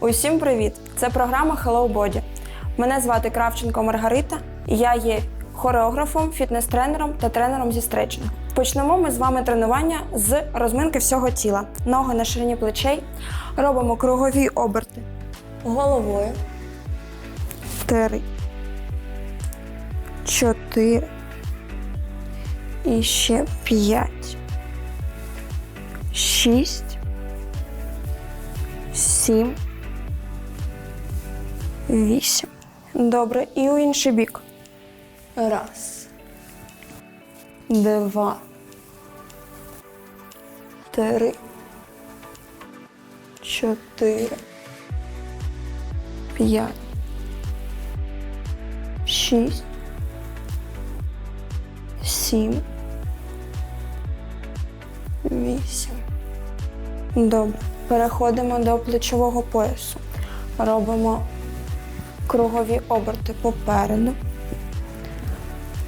Усім привіт! Це програма Hello Body. Мене звати Кравченко Маргарита, і я є хореографом, фітнес-тренером та тренером зі стретчингу. Почнемо ми з вами тренування з розминки всього тіла. Ноги на ширині плечей. Робимо кругові оберти головою. Три. Чотири. І ще п'ять. Шість. Сім. Вісім. Добре. І у інший бік. Раз. Два. Три. Чотири. П'ять. Шість. Сім. Вісім. Добре. Переходимо до плечового поясу. Робимо кругові оберти попереду,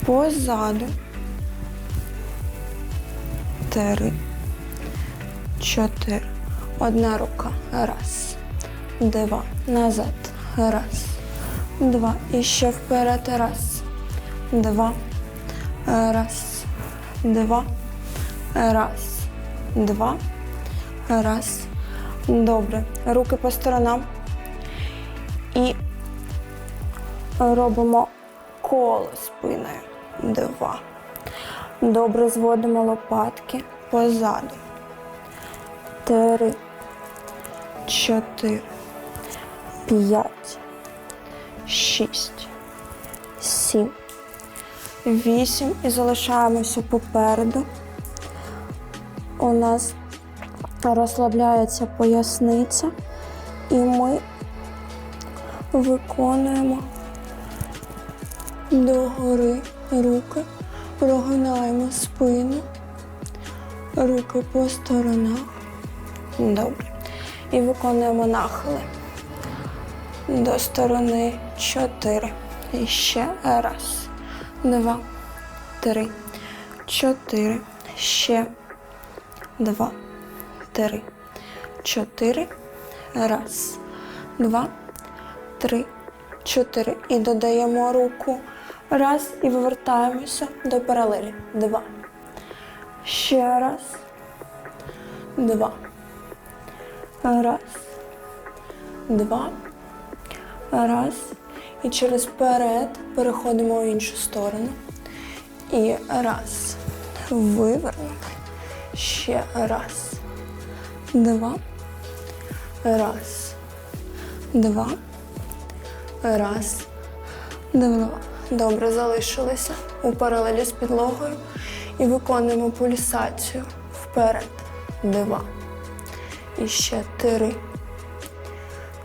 позаду. Три. Чотири. Одна рука. Раз. Два. Назад. Раз. Два. І ще вперед. Раз. Два. Раз. Два. Раз. Два. Раз. Добре. Руки по сторонам. І робимо коло спиною. Два. Добре зводимо лопатки позаду. Три. Чотири. П'ять. Шість. Сім. Вісім. І залишаємося попереду. У нас розслабляється поясниця, і ми виконуємо догори руки, прогинаємо спину, руки по сторонах. Добре. І виконуємо нахили. До сторони чотири. І ще раз, два, три, чотири. Ще два, три, чотири. Раз, два, три, чотири. І додаємо руку. Раз. І вивертаємося до паралелі. Два. Ще раз. Два. Раз. Два. Раз. І через перед переходимо в іншу сторону. І раз. Вивернули. Ще раз. Два. Раз. Два. Раз. Два. Добре, залишилися у паралелі з підлогою і виконуємо пульсацію вперед. Два. І ще три.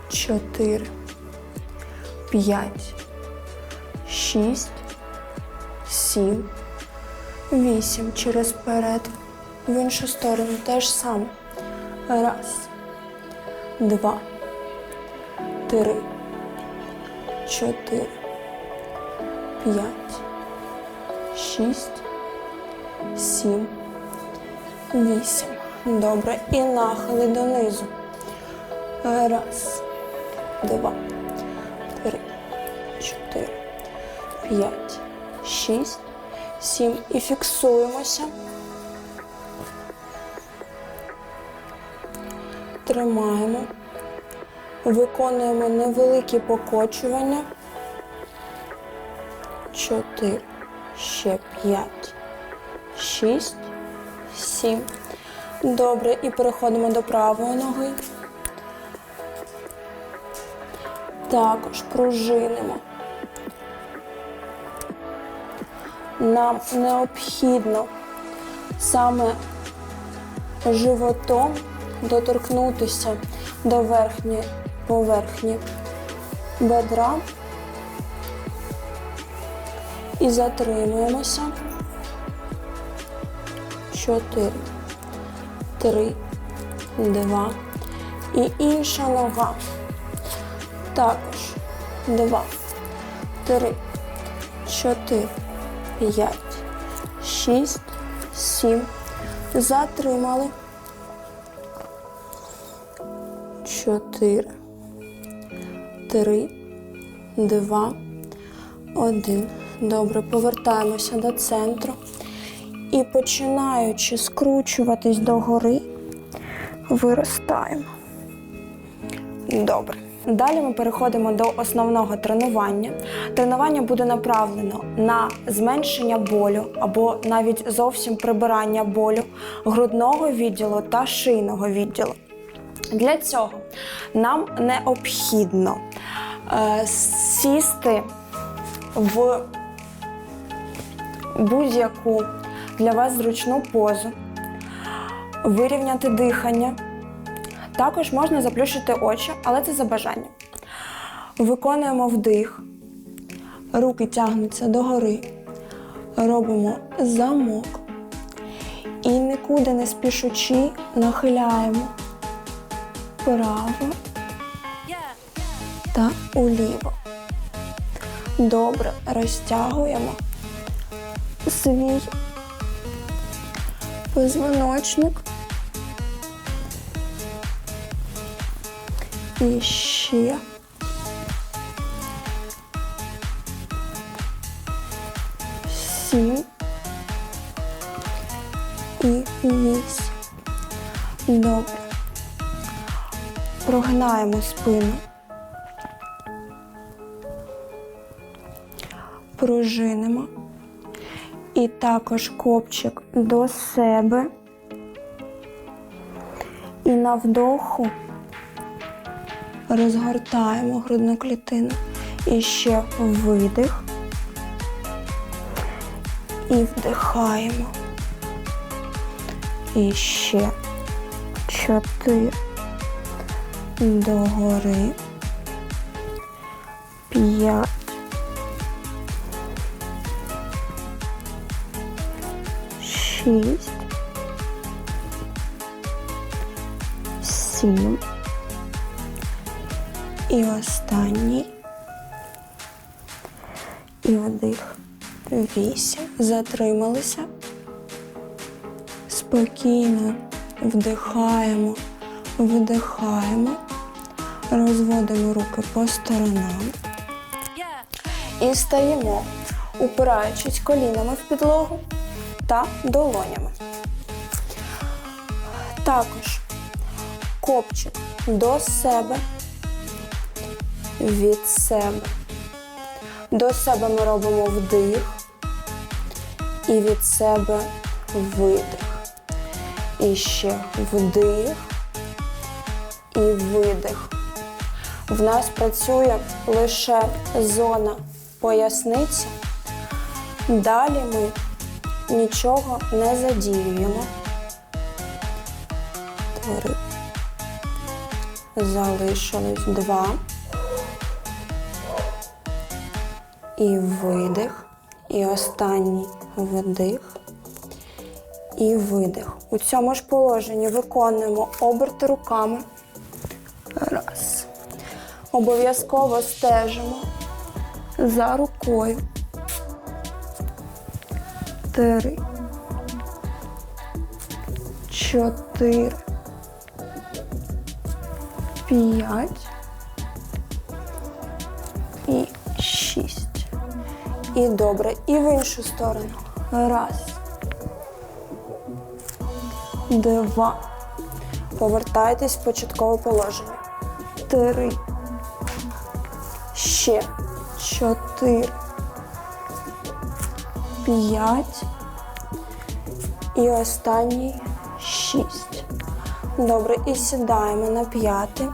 Чотири. П'ять. Шість. Сім. Вісім. Через перед. В іншу сторону теж саме. Раз. Два. Три. Чотири. П'ять. Шість. Сім. Вісім. Добре. І нахили донизу. Раз. Два. Три. Чотири. П'ять. Шість. Сім. І фіксуємося. Тримаємо. Виконуємо невеликі покочування. Чотири. Ще п'ять. Шість. Сім. Добре. І переходимо до правої ноги. Також пружинимо. Нам необхідно саме животом доторкнутися до верхньої поверхні бедра і затримуємося. Чотири, три, два. І інша нога. Також два, три, чотири, п'ять, шість, сім. Затримали. Чотири, три, два, один. Добре, повертаємося до центру. І починаючи скручуватись догори, виростаємо. Добре. Далі ми переходимо до основного тренування. Тренування буде направлено на зменшення болю або навіть зовсім прибирання болю грудного відділу та шийного відділу. Для цього нам необхідно е, сісти в будь-яку для вас зручну позу, вирівняти дихання. Також можна заплющити очі, але це за бажанням. Виконуємо вдих, руки тягнуться догори, робимо замок і нікуди не спішучи нахиляємо вправо та уліво. Добре розтягуємо свій позвоночник. І ще. Сім. І вісім. Добре. Прогинаємо спину. Пружинимо. І також копчик до себе. І на вдоху розгортаємо грудну клітину. І ще видих. І вдихаємо. І ще чотири. Догори. П'ять. Шість. Сім. І останній. І вдих. Вісім. Затрималися. Спокійно вдихаємо, видихаємо. Розводимо руки по сторонам. І стаємо, упираючись колінами в підлогу та долонями. Також копчик до себе від себе. До себе ми робимо вдих і від себе видих. І ще вдих і видих. В нас працює лише зона поясниці. Далі ми нічого не задіюємо. Три. Залишилось два. І видих. І останній вдих. І видих. У цьому ж положенні виконуємо оберти руками. Раз. Обов'язково стежимо за рукою. Три. Чотири. П'ять. І шість. І добре. І в іншу сторону. Раз. Два. Повертайтесь в початкове положення. Три. Ще. Чотири. П'ять. І останній шість. Добре. І сідаємо на п'яти.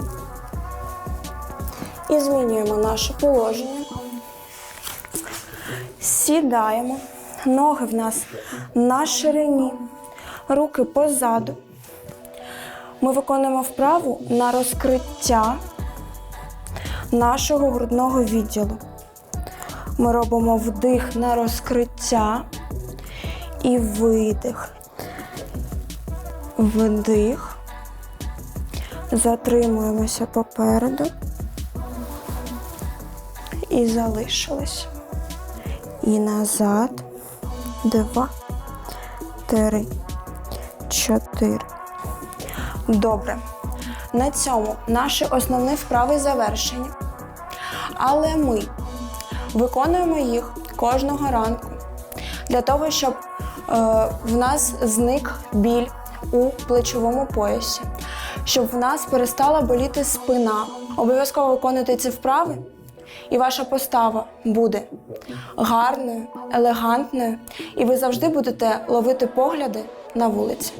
І змінюємо наше положення. Сідаємо. Ноги в нас на ширині, руки позаду. Ми виконуємо вправу на розкриття нашого грудного відділу. Ми робимо вдих на розкриття і видих. Вдих. Затримуємося попереду і залишились. І назад. Два, три, чотири. Добре. На цьому наші основні вправи завершені. Але ми виконуємо їх кожного ранку для того, щоб е, в нас зник біль у плечовому поясі, щоб в нас перестала боліти спина. Обов'язково виконуйте ці вправи, і ваша постава буде гарною, елегантною, і ви завжди будете ловити погляди на вулиці.